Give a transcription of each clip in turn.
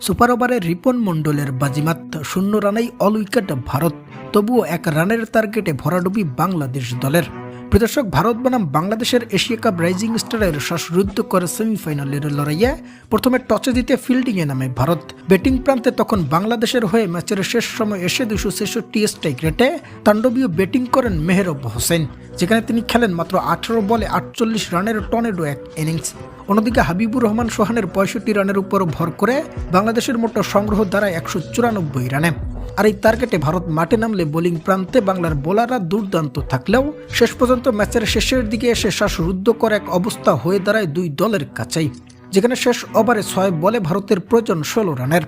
Super ওভারে রিপন মন্ডলের বাজিমাত শূন্য রানেই অল উইকেট ভারত, তবুও এক রানের টার্গেটে ভরাডুবি বাংলাদেশ দলের। প্রদর্শক ভারত বনাম বাংলাদেশের এশিয়া কাপ রাইজিং স্টারের শ্বাসরুদ্ধ করে সেমিফাইনালের লড়াইয়ে প্রথমে টসে জিতে ফিল্ডিংয়ে নামে ভারত। ব্যাটিং প্রান্তে তখন বাংলাদেশের হয়ে ম্যাচের শেষ সময় এসে দুশো ছেষট্টি স্ট্রাইক রেটে তাণ্ডবীয় ব্যাটিং করেন মেহরব হোসেন, যেখানে তিনি খেলেন মাত্র আঠারো বলে আটচল্লিশ রানের টনেডো এক ইনিংস। অন্যদিকে হাবিবুর রহমান সোহানের পঁয়ষট্টি রানের উপর ভর করে বাংলাদেশের মোট সংগ্রহ দ্বারা একশো চুরানব্বই রানে। আর এই টার্গেটে ভারত মাঠে নামলে বোলিং প্রান্তে বাংলার বোলাররা দুর্দান্ত থাকলেও শেষ পর্যন্ত ম্যাচের শেষের দিকে এসে শ্বাসরুদ্ধ করে এক অবস্থা হয়ে দাঁড়ায় দুই দলের কাছেই, যেখানে শেষ ওভারে ছয় বলে ভারতের প্রয়োজন ষোলো রানের।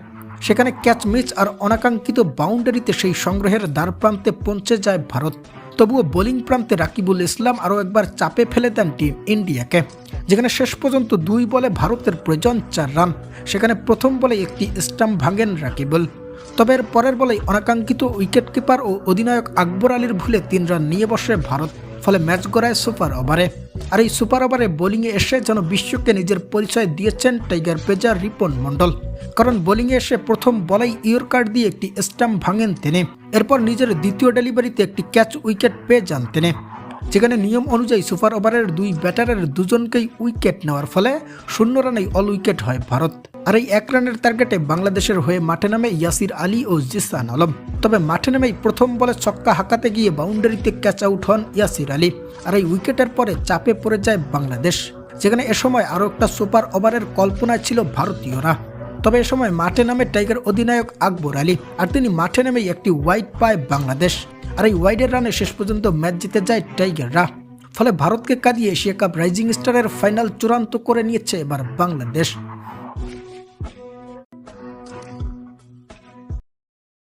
সেখানে ক্যাচ মিচ আর অনাকাঙ্ক্ষিত বাউন্ডারিতে সেই সংগ্রহের দ্বার প্রান্তে পৌঁছে যায় ভারত। তবুও বোলিং প্রান্তে রাকিবুল ইসলাম আরও একবার চাপে ফেলে দেন টিম ইন্ডিয়াকে, যেখানে শেষ পর্যন্ত দুই বলে ভারতের প্রয়োজন চার রান। সেখানে প্রথম বলে একটি স্টাম্প ভাঙেন রাকিবুল। তবে এর পরের বলেই অনাকাঙ্ক্ষিত উইকেট কিপার ও অধিনায়ক আকবর আলীর ভুলে তিন রান নিয়ে বসে ভারত, ফলে ম্যাচ গড়ায় সুপার ওভারে। আর এই সুপার ওভারে বোলিংয়ে এসে যেন বিশ্বকে নিজের পরিচয় দিয়েছেন টাইগার পেজার রিপন মণ্ডল। কারণ বোলিংয়ে এসে প্রথম বলেই ইয়র্কার দিয়ে একটি স্টাম্প ভাঙেন তিনি। এরপর নিজের দ্বিতীয় ডেলিভারিতে একটি ক্যাচ উইকেট পেয়ে যান তিনি। যেখানে নিয়ম অনুযায়ী সুপার ওভারের দুই ব্যাটারের দুজনকেই উইকেট নেওয়ার ফলে শূন্য রানেই অল উইকেট হয় ভারত। আর এই এক রানের টার্গেটে বাংলাদেশের হয়ে মাঠে নামে ইয়াসির আলী ও জিসান আলম। তবে মাঠে নামেই প্রথম বলে ছক্কা হাঁকাতে গিয়ে বাউন্ডারিতে ক্যাচ আউট হন ইয়াসির আলী। আর এই উইকেটের পরে চাপে পড়ে যায় বাংলাদেশ। যেখানে এ সময় আরও একটা সুপার ওভারের কল্পনায় ছিল ভারতীয়রা। তবে এ সময় মাঠে নামে টাইগার অধিনায়ক আকবর আলী। আর তিনি মাঠে নামেই একটি ওয়াইড পায় বাংলাদেশ। আর এই ওয়াইডের রানে শেষ পর্যন্ত ম্যাচ জিতে যায় টাইগাররা। ফলে ভারতকে কাঁদিয়ে এশিয়া কাপ রাইজিং স্টারের ফাইনাল চূড়ান্ত করে নিয়েছে এবার বাংলাদেশ।